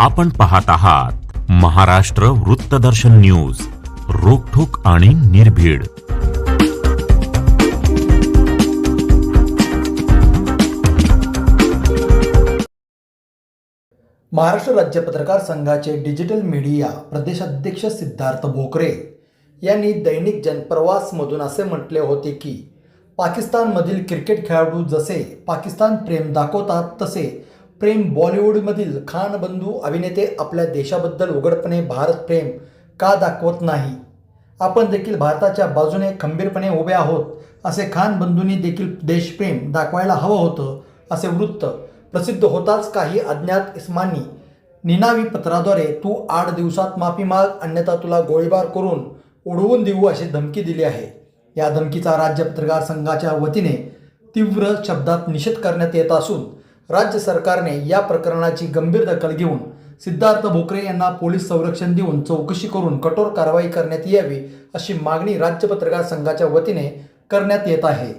आपण पाहत आहात महाराष्ट्र वृत्तदर्शन न्यूज रोखोक आणि निर्भीड. महाराष्ट्र राज्य पत्रकार संघाचे डिजिटल मीडिया प्रदेशाध्यक्ष सिद्धार्थ भोकरे यांनी दैनिक जनप्रवासमधून असे म्हटले होते की पाकिस्तानमधील क्रिकेट खेळाडू जसे पाकिस्तान प्रेम दाखवतात तसे प्रेम बॉलिवूडमधील खान बंधू अभिनेते आपल्या देशाबद्दल उघडपणे भारत प्रेम का दाखवत नाही? आपण देखील भारताच्या बाजूने खंबीरपणे उभे आहोत असे खान बंधूंनी देखील देशप्रेम दाखवायला हवं होतं असे वृत्त प्रसिद्ध होताच काही अज्ञात इस्मानी निनावी पत्राद्वारे तू आठ दिवसात माफी माग अन्यथा तुला गोळीबार करून उडवून देऊ अशी धमकी दिली आहे. या धमकीचा राज्य पत्रकार संघाच्या वतीने तीव्र शब्दात निषेध करण्यात येत असून राज्य सरकारने या प्रकरणाची गंभीर दखल घेऊन सिद्धार्थ भोकरे यांना पोलीस संरक्षण देऊन चौकशी करून कठोर कारवाई करण्यात यावी अशी मागणी राज्य पत्रकार संघाच्या वतीने करण्यात येत आहे.